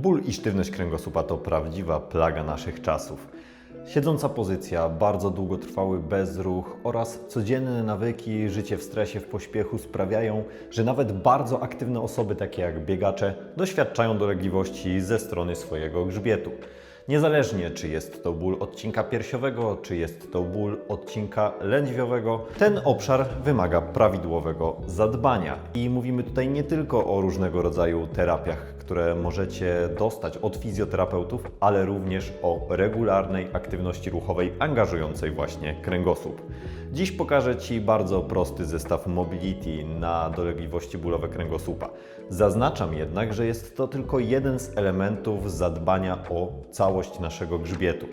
Ból i sztywność kręgosłupa to prawdziwa plaga naszych czasów. Siedząca pozycja, bardzo długotrwały bezruch oraz codzienne nawyki, życie w stresie, w pośpiechu sprawiają, że nawet bardzo aktywne osoby, takie jak biegacze, doświadczają dolegliwości ze strony swojego grzbietu. Niezależnie czy jest to ból odcinka piersiowego, czy jest to ból odcinka lędźwiowego, ten obszar wymaga prawidłowego zadbania. I mówimy tutaj nie tylko o różnego rodzaju terapiach, które możecie dostać od fizjoterapeutów, ale również o regularnej aktywności ruchowej angażującej właśnie kręgosłup. Dziś pokażę Ci bardzo prosty zestaw mobility na dolegliwości bólowe kręgosłupa. Zaznaczam jednak, że jest to tylko jeden z elementów zadbania o całość naszego grzbietu.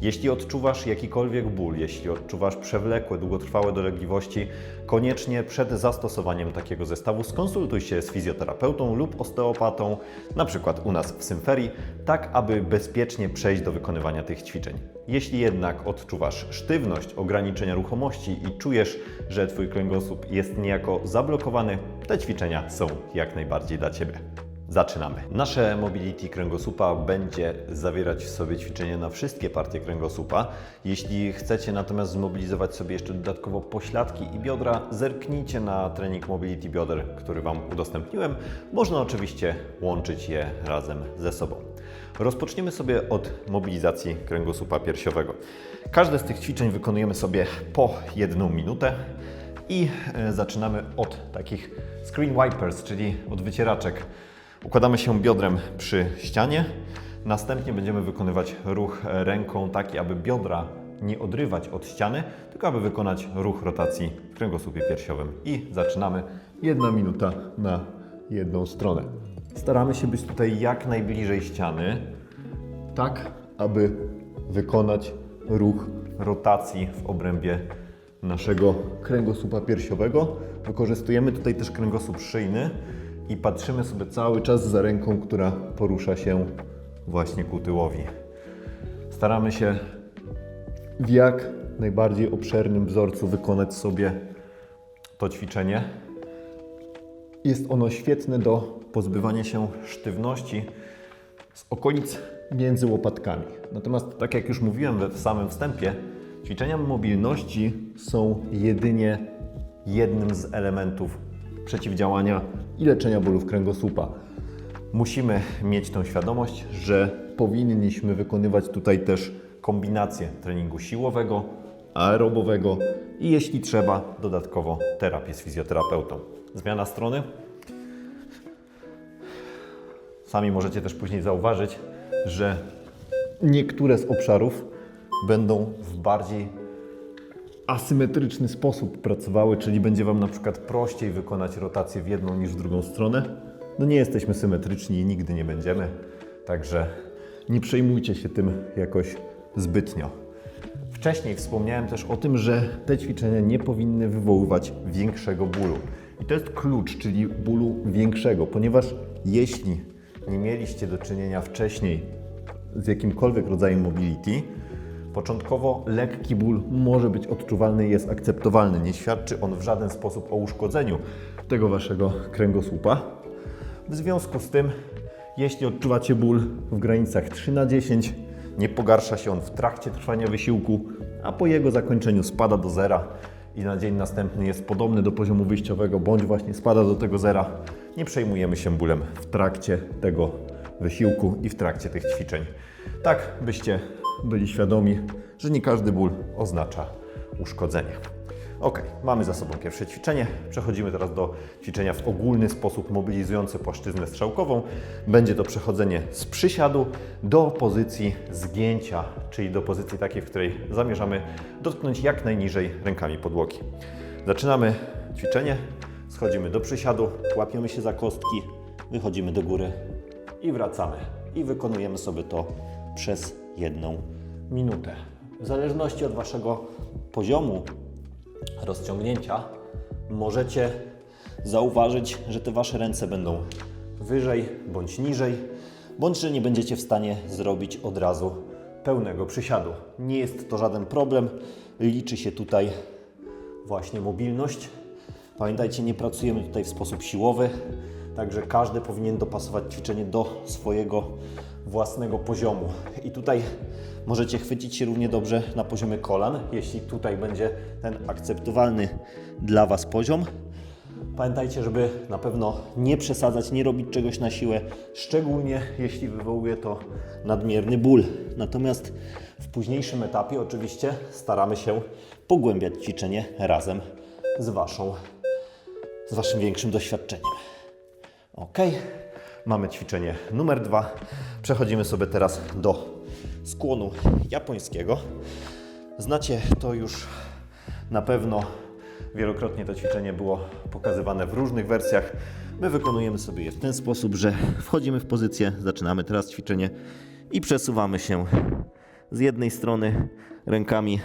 Jeśli odczuwasz jakikolwiek ból, jeśli odczuwasz przewlekłe, długotrwałe dolegliwości, koniecznie przed zastosowaniem takiego zestawu skonsultuj się z fizjoterapeutą lub osteopatą, na przykład u nas w Symferii, tak aby bezpiecznie przejść do wykonywania tych ćwiczeń. Jeśli jednak odczuwasz sztywność, ograniczenia ruchomości i czujesz, że Twój kręgosłup jest niejako zablokowany, te ćwiczenia są jak najbardziej dla Ciebie. Zaczynamy. Nasze mobility kręgosłupa będzie zawierać w sobie ćwiczenia na wszystkie partie kręgosłupa. Jeśli chcecie natomiast zmobilizować sobie jeszcze dodatkowo pośladki i biodra, zerknijcie na trening mobility bioder, który Wam udostępniłem. Można oczywiście łączyć je razem ze sobą. Rozpoczniemy sobie od mobilizacji kręgosłupa piersiowego. Każde z tych ćwiczeń wykonujemy sobie po jedną minutę. I e, zaczynamy od takich screen wipers, czyli od wycieraczek. Układamy się biodrem przy ścianie. Następnie będziemy wykonywać ruch ręką taki, aby biodra nie odrywać od ściany, tylko aby wykonać ruch rotacji w kręgosłupie piersiowym. I zaczynamy. Jedna minuta na jedną stronę. Staramy się być tutaj jak najbliżej ściany, tak aby wykonać ruch rotacji w obrębie naszego kręgosłupa piersiowego. Wykorzystujemy tutaj też kręgosłup szyjny i patrzymy sobie cały czas za ręką, która porusza się właśnie ku tyłowi. Staramy się w jak najbardziej obszernym wzorcu wykonać sobie to ćwiczenie. Jest ono świetne do pozbywania się sztywności z okolic między łopatkami. Natomiast, tak jak już mówiłem w samym wstępie, ćwiczenia mobilności są jedynie jednym z elementów przeciwdziałania i leczenia bólów kręgosłupa. Musimy mieć tą świadomość, że powinniśmy wykonywać tutaj też kombinację treningu siłowego, aerobowego i jeśli trzeba, dodatkowo terapię z fizjoterapeutą. Zmiana strony. Sami możecie też później zauważyć, że niektóre z obszarów będą w bardziej asymetryczny sposób pracowały, czyli będzie Wam na przykład prościej wykonać rotację w jedną niż w drugą stronę. No nie jesteśmy symetryczni i nigdy nie będziemy, także nie przejmujcie się tym jakoś zbytnio. Wcześniej wspomniałem też o tym, że te ćwiczenia nie powinny wywoływać większego bólu. I to jest klucz, czyli bólu większego, ponieważ jeśli nie mieliście do czynienia wcześniej z jakimkolwiek rodzajem mobility, Początkowo lekki ból może być odczuwalny i jest akceptowalny. Nie świadczy on w żaden sposób o uszkodzeniu tego waszego kręgosłupa. W związku z tym, jeśli odczuwacie ból w granicach 3 na 10, nie pogarsza się on w trakcie trwania wysiłku, a po jego zakończeniu spada do zera i na dzień następny jest podobny do poziomu wyjściowego, bądź właśnie spada do tego zera, nie przejmujemy się bólem w trakcie tego wysiłku i w trakcie tych ćwiczeń. Tak, byście byli świadomi, że nie każdy ból oznacza uszkodzenie. Ok, mamy za sobą pierwsze ćwiczenie. Przechodzimy teraz do ćwiczenia w ogólny sposób mobilizujący płaszczyznę strzałkową. Będzie to przechodzenie z przysiadu do pozycji zgięcia, czyli do pozycji takiej, w której zamierzamy dotknąć jak najniżej rękami podłogi. Zaczynamy ćwiczenie, schodzimy do przysiadu, łapiemy się za kostki, wychodzimy do góry i wracamy. I wykonujemy sobie to przez jedną minutę. W zależności od Waszego poziomu rozciągnięcia możecie zauważyć, że te Wasze ręce będą wyżej bądź niżej, bądź że nie będziecie w stanie zrobić od razu pełnego przysiadu. Nie jest to żaden problem, liczy się tutaj właśnie mobilność. Pamiętajcie, nie pracujemy tutaj w sposób siłowy, Także każdy powinien dopasować ćwiczenie do swojego własnego poziomu. I tutaj możecie chwycić się równie dobrze na poziomie kolan, jeśli tutaj będzie ten akceptowalny dla Was poziom. Pamiętajcie, żeby na pewno nie przesadzać, nie robić czegoś na siłę, szczególnie jeśli wywołuje to nadmierny ból. Natomiast w późniejszym etapie oczywiście staramy się pogłębiać ćwiczenie razem z Waszą, z Waszym większym doświadczeniem. Ok, mamy ćwiczenie numer dwa. Przechodzimy sobie teraz do skłonu japońskiego. Znacie to już na pewno. Wielokrotnie to ćwiczenie było pokazywane w różnych wersjach. My wykonujemy sobie je w ten sposób, że wchodzimy w pozycję, zaczynamy teraz ćwiczenie i przesuwamy się z jednej strony rękami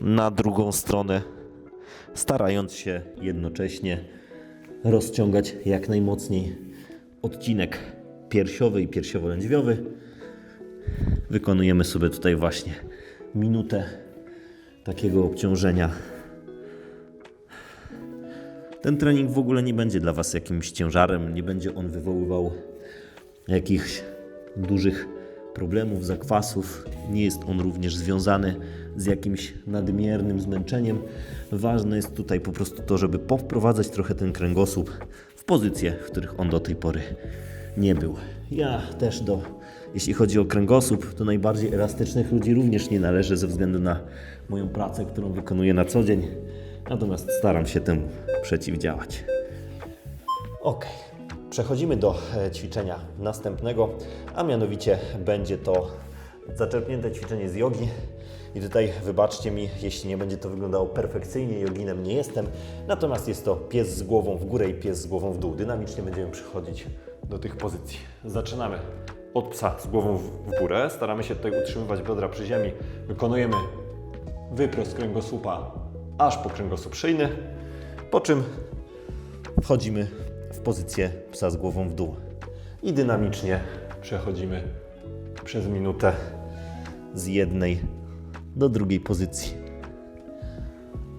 na drugą stronę, starając się jednocześnie rozciągać jak najmocniej odcinek piersiowy i piersiowo-lędźwiowy. Wykonujemy sobie tutaj właśnie minutę takiego obciążenia. Ten trening w ogóle nie będzie dla Was jakimś ciężarem, nie będzie on wywoływał jakichś dużych problemów, zakwasów. Nie jest on również związany z jakimś nadmiernym zmęczeniem. Ważne jest tutaj po prostu to, żeby powprowadzać trochę ten kręgosłup pozycje, w których on do tej pory nie był. Ja też do, jeśli chodzi o kręgosłup, do najbardziej elastycznych ludzi również nie należę ze względu na moją pracę, którą wykonuję na co dzień. Natomiast staram się temu przeciwdziałać. Ok, przechodzimy do e, ćwiczenia następnego, a mianowicie będzie to zaczerpnięte ćwiczenie z jogi. I tutaj wybaczcie mi, jeśli nie będzie to wyglądało perfekcyjnie, joginem nie jestem, natomiast jest to pies z głową w górę i pies z głową w dół. Dynamicznie będziemy przechodzić do tych pozycji. Zaczynamy od psa z głową w górę, staramy się tutaj utrzymywać biodra przy ziemi, wykonujemy wyprost kręgosłupa aż po kręgosłup szyjny, po czym wchodzimy w pozycję psa z głową w dół i dynamicznie przechodzimy przez minutę z jednej do drugiej pozycji.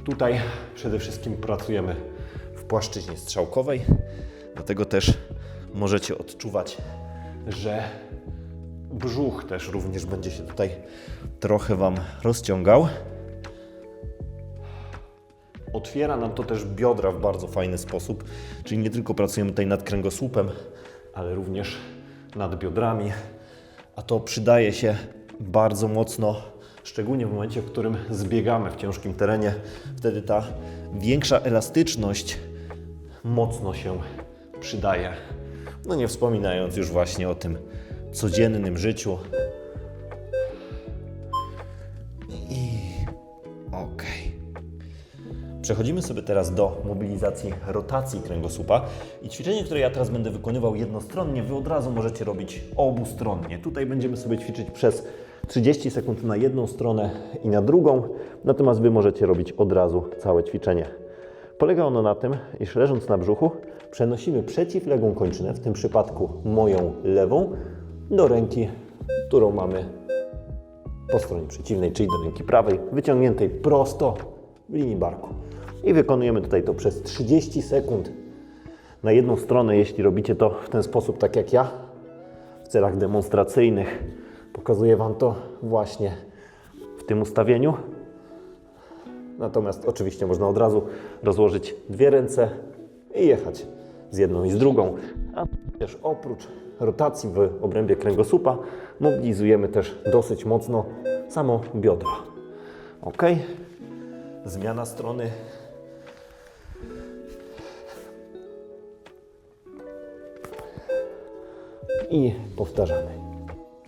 Tutaj przede wszystkim pracujemy w płaszczyźnie strzałkowej, dlatego też możecie odczuwać, że brzuch też również będzie się tutaj trochę Wam rozciągał. Otwiera nam to też biodra w bardzo fajny sposób, czyli nie tylko pracujemy tutaj nad kręgosłupem, ale również nad biodrami, a to przydaje się bardzo mocno, szczególnie w momencie, w którym zbiegamy w ciężkim terenie. Wtedy ta większa elastyczność mocno się przydaje. No nie wspominając już właśnie o tym codziennym życiu. I okej. Przechodzimy sobie teraz do mobilizacji rotacji kręgosłupa i ćwiczenie, które ja teraz będę wykonywał jednostronnie, Wy od razu możecie robić obustronnie. Tutaj będziemy sobie ćwiczyć przez 30 sekund na jedną stronę i na drugą, natomiast Wy możecie robić od razu całe ćwiczenie. Polega ono na tym, iż leżąc na brzuchu przenosimy przeciwległą kończynę, w tym przypadku moją lewą, do ręki, którą mamy po stronie przeciwnej, czyli do ręki prawej, wyciągniętej prosto w linii barku. I wykonujemy tutaj to przez 30 sekund na jedną stronę, jeśli robicie to w ten sposób, tak jak ja, w celach demonstracyjnych. Pokazuję Wam to właśnie w tym ustawieniu. Natomiast oczywiście można od razu rozłożyć dwie ręce i jechać z jedną i z drugą. A też oprócz rotacji w obrębie kręgosłupa mobilizujemy też dosyć mocno samo biodra. Ok? Zmiana strony. I powtarzamy.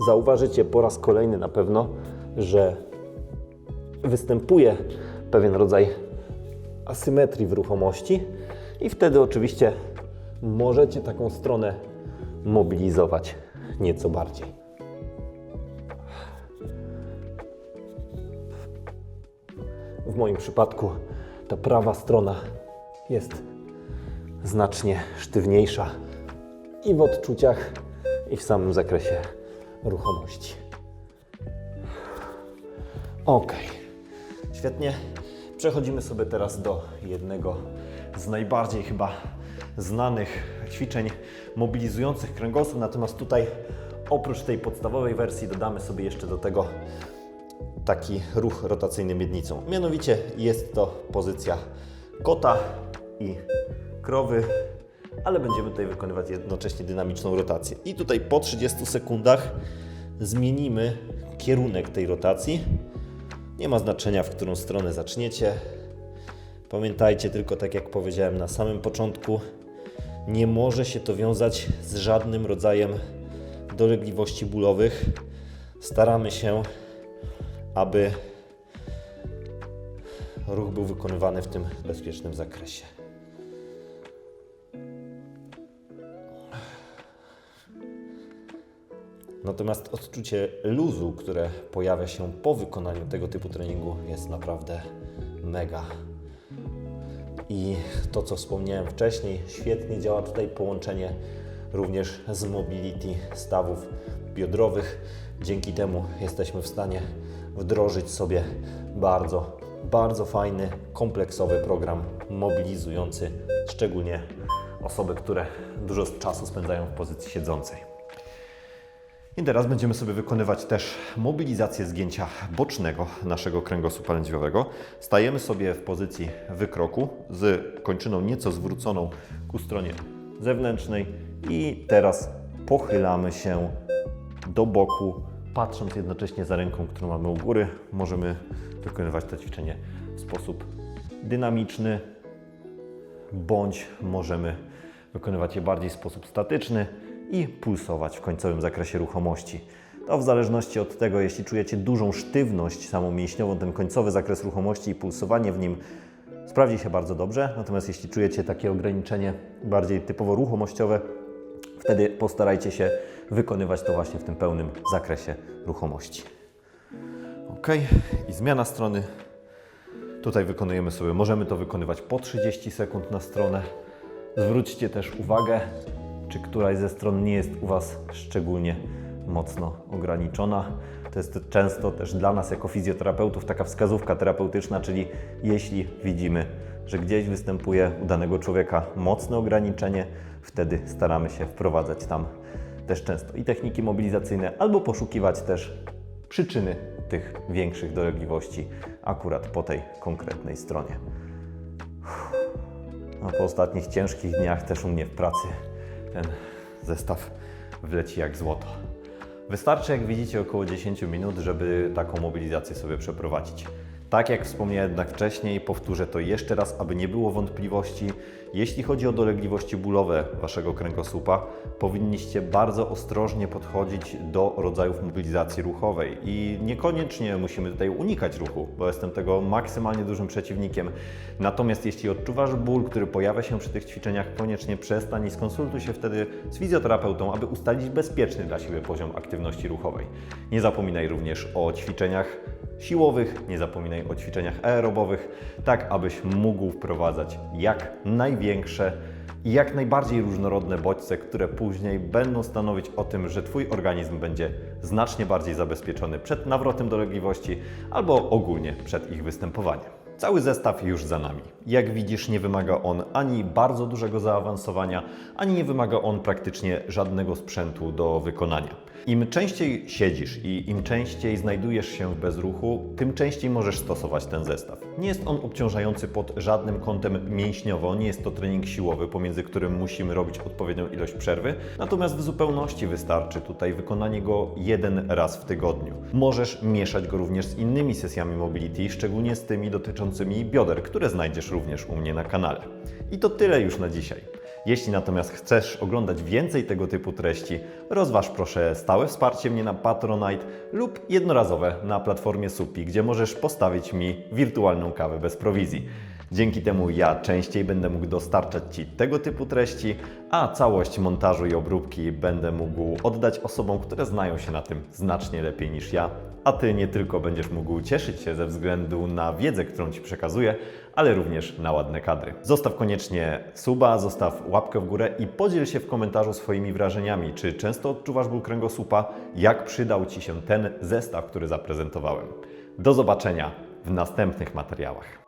Zauważycie po raz kolejny na pewno, że występuje pewien rodzaj asymetrii w ruchomości i wtedy oczywiście możecie taką stronę mobilizować nieco bardziej. W moim przypadku ta prawa strona jest znacznie sztywniejsza i w odczuciach, i w samym zakresie ruchomości. Ok, świetnie. Przechodzimy sobie teraz do jednego z najbardziej chyba znanych ćwiczeń mobilizujących kręgosłup. Natomiast tutaj oprócz tej podstawowej wersji dodamy sobie jeszcze do tego taki ruch rotacyjny miednicą. Mianowicie jest to pozycja kota i krowy, ale będziemy tutaj wykonywać jednocześnie dynamiczną rotację. I tutaj po 30 sekundach zmienimy kierunek tej rotacji. Nie ma znaczenia, w którą stronę zaczniecie. Pamiętajcie tylko, tak jak powiedziałem na samym początku, nie może się to wiązać z żadnym rodzajem dolegliwości bólowych. Staramy się, aby ruch był wykonywany w tym bezpiecznym zakresie. Natomiast odczucie luzu, które pojawia się po wykonaniu tego typu treningu, jest naprawdę mega. I to, co wspomniałem wcześniej, świetnie działa tutaj połączenie również z mobility stawów biodrowych. Dzięki temu jesteśmy w stanie wdrożyć sobie bardzo, bardzo fajny, kompleksowy program mobilizujący, szczególnie osoby, które dużo czasu spędzają w pozycji siedzącej. I teraz będziemy sobie wykonywać też mobilizację zgięcia bocznego naszego kręgosłupa lędźwiowego. Stajemy sobie w pozycji wykroku z kończyną nieco zwróconą ku stronie zewnętrznej i teraz pochylamy się do boku, patrząc jednocześnie za ręką, którą mamy u góry. Możemy wykonywać to ćwiczenie w sposób dynamiczny, bądź możemy wykonywać je bardziej w sposób statyczny i pulsować w końcowym zakresie ruchomości. To w zależności od tego, jeśli czujecie dużą sztywność samą mięśniową, ten końcowy zakres ruchomości i pulsowanie w nim sprawdzi się bardzo dobrze. Natomiast jeśli czujecie takie ograniczenie bardziej typowo ruchomościowe, wtedy postarajcie się wykonywać to właśnie w tym pełnym zakresie ruchomości. Ok, i zmiana strony. Tutaj wykonujemy sobie, możemy to wykonywać po 30 sekund na stronę. Zwróćcie też uwagę, czy któraś ze stron nie jest u Was szczególnie mocno ograniczona. To jest często też dla nas jako fizjoterapeutów taka wskazówka terapeutyczna, czyli jeśli widzimy, że gdzieś występuje u danego człowieka mocne ograniczenie, wtedy staramy się wprowadzać tam też często i techniki mobilizacyjne, albo poszukiwać też przyczyny tych większych dolegliwości akurat po tej konkretnej stronie. A po ostatnich ciężkich dniach też u mnie w pracy ten zestaw wleci jak złoto. Wystarczy, jak widzicie, około 10 minut, żeby taką mobilizację sobie przeprowadzić. Tak jak wspomniałem jednak wcześniej, powtórzę to jeszcze raz, aby nie było wątpliwości. Jeśli chodzi o dolegliwości bólowe Waszego kręgosłupa, powinniście bardzo ostrożnie podchodzić do rodzajów mobilizacji ruchowej i niekoniecznie musimy tutaj unikać ruchu, bo jestem tego maksymalnie dużym przeciwnikiem. Natomiast jeśli odczuwasz ból, który pojawia się przy tych ćwiczeniach, koniecznie przestań i skonsultuj się wtedy z fizjoterapeutą, aby ustalić bezpieczny dla siebie poziom aktywności ruchowej. Nie zapominaj również o ćwiczeniach siłowych, nie zapominaj o ćwiczeniach aerobowych, tak abyś mógł wprowadzać jak największe i jak najbardziej różnorodne bodźce, które później będą stanowić o tym, że Twój organizm będzie znacznie bardziej zabezpieczony przed nawrotem dolegliwości albo ogólnie przed ich występowaniem. Cały zestaw już za nami. Jak widzisz, nie wymaga on ani bardzo dużego zaawansowania, ani nie wymaga on praktycznie żadnego sprzętu do wykonania. Im częściej siedzisz i im częściej znajdujesz się w bezruchu, tym częściej możesz stosować ten zestaw. Nie jest on obciążający pod żadnym kątem mięśniowo, nie jest to trening siłowy, pomiędzy którym musimy robić odpowiednią ilość przerwy, natomiast w zupełności wystarczy tutaj wykonanie go jeden raz w tygodniu. Możesz mieszać go również z innymi sesjami mobility, szczególnie z tymi dotyczącymi bioder, które znajdziesz również u mnie na kanale. I to tyle już na dzisiaj. Jeśli natomiast chcesz oglądać więcej tego typu treści, rozważ proszę stałe wsparcie mnie na Patronite lub jednorazowe na platformie Supi, gdzie możesz postawić mi wirtualną kawę bez prowizji. Dzięki temu ja częściej będę mógł dostarczać Ci tego typu treści, a całość montażu i obróbki będę mógł oddać osobom, które znają się na tym znacznie lepiej niż ja, a Ty nie tylko będziesz mógł cieszyć się ze względu na wiedzę, którą Ci przekazuję, ale również na ładne kadry. Zostaw koniecznie suba, zostaw łapkę w górę i podziel się w komentarzu swoimi wrażeniami. Czy często odczuwasz ból kręgosłupa? Jak przydał Ci się ten zestaw, który zaprezentowałem? Do zobaczenia w następnych materiałach.